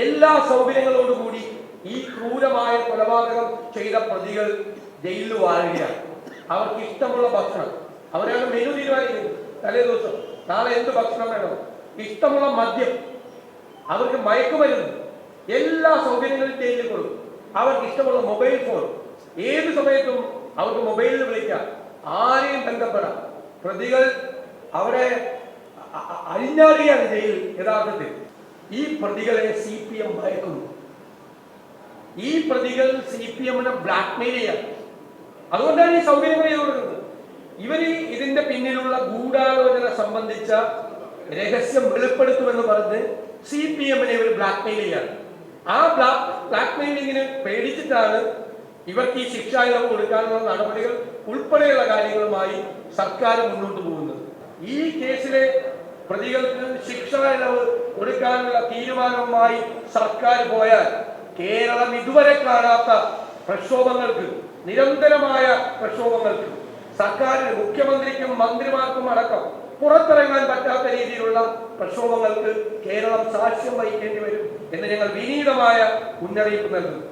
എല്ലാ സൗകര്യങ്ങളോടുകൂടി ഈ ക്രൂരമായ കൊലപാതകം ചെയ്ത പ്രതികൾ ജയിലിൽ വാഴുകയാണ് അവർക്ക് ഇഷ്ടമുള്ള ഭക്ഷണം. അവരാണ് മെനു തീരുമാനിക്കുന്നത്. തലേ ദിവസം. നാളെ എന്ത് ഭക്ഷണം വേണം? ഇഷ്ടമുള്ള മദ്യം. അവർക്ക് മയക്കുമരുന്ന്. എല്ലാ സൗകര്യങ്ങളും ജയിലിൽ കൊടുക്കും അവർക്ക് ഇഷ്ടമുള്ള മൊബൈൽ ഫോൺ. ഏത് സമയത്തും അവർക്ക് മൊബൈലിൽ വിളിക്കാം. ആരെയും ബന്ധപ്പെടാം. പ്രതികൾ അവിടെ അ- ജയിൽ യഥാർത്ഥത്തിൽ. ഈ പ്രതികളെ സി പി എം ഭയക്കുന്നു ഈ പ്രതികൾ സി പി എമ്മിനെ ബ്ലാക്ക്മെയിൽ ചെയ്യാം. അതുകൊണ്ടാണ് ഈ സൗകര്യങ്ങൾ ചെയ്തു കൊടുക്കുന്നത് ഇവർ ഇതിന്റെ പിന്നിലുള്ള ഗൂഢാലോചന സംബന്ധിച്ച രഹസ്യം വെളിപ്പെടുത്തുമെന്ന് പറഞ്ഞ് സി പി എമ്മിനെ ഇവർ ബ്ലാക്ക്മെയിൽ ചെയ്യാണ്. ആ ബ്ലാക്ക് ബ്ലാക്ക്മെയിലിങ്ങിന് പേടിച്ചിട്ടാണ് ഇവർക്ക് ഈ ശിക്ഷാ ഇളവ് കൊടുക്കാനുള്ള നടപടികൾ ഉൾപ്പെടെയുള്ള കാര്യങ്ങളുമായി സർക്കാർ മുന്നോട്ട് പോകുന്നത്. ഈ കേസിലെ പ്രതികൾക്ക് ശിക്ഷ ഇളവ് കൊടുക്കാനുള്ള തീരുമാനവുമായി സർക്കാർ പോയാൽ കേരളം ഇതുവരെ കാണാത്ത പ്രക്ഷോഭങ്ങൾക്ക് നിരന്തരമായ പ്രക്ഷോഭങ്ങൾക്ക് സർക്കാരിന് മുഖ്യമന്ത്രിക്കും മന്ത്രിമാർക്കും അടക്കം പുറത്തിറങ്ങാൻ പറ്റാത്ത രീതിയിലുള്ള പ്രക്ഷോഭങ്ങൾക്ക് കേരളം സാക്ഷ്യം വഹിക്കേണ്ടി വരും എന്ന് ഞങ്ങൾ വിനീതമായ മുന്നറിയിപ്പ് നൽകുന്നു.